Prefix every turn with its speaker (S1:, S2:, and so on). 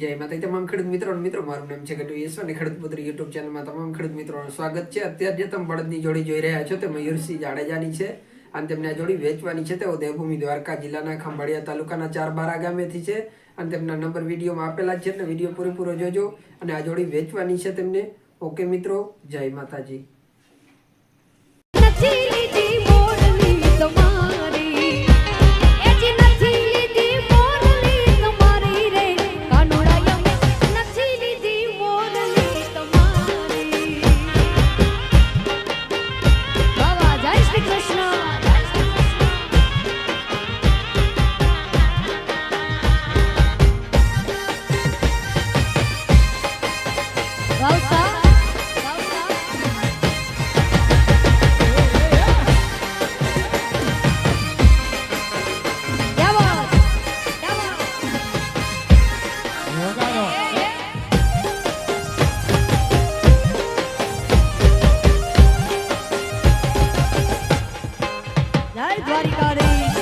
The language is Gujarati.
S1: જય માતા તમામ ખેડૂત મિત્રો મિત્રો, મારું નામ છે ગટુ યશવ અને ખેડૂત પુત્ર યુટ્યુબ ચેનલમાં તમામ ખેડૂત મિત્રોનું સ્વાગત છે. અત્યારે જે તમે બળદની જોડી જોઈ રહ્યા છો, તે મયુરસિંહ જાડેજાની છે. અને તેમને આ જોડી વેચવાની છે તેઓ દેવભૂમિ દ્વારકા જિલ્લાના ખંભાળિયા તાલુકાના ચાર બારા ગામેથી છે. અને તેમના નંબર વિડીયોમાં આપેલા છે, એટલે વીડિયો પૂરેપૂરો જોજો અને આ જોડી વેચવાની છે તેમને. ઓકે, મિત્રો, જય માતાજી.
S2: દ્વારિકાધીશ.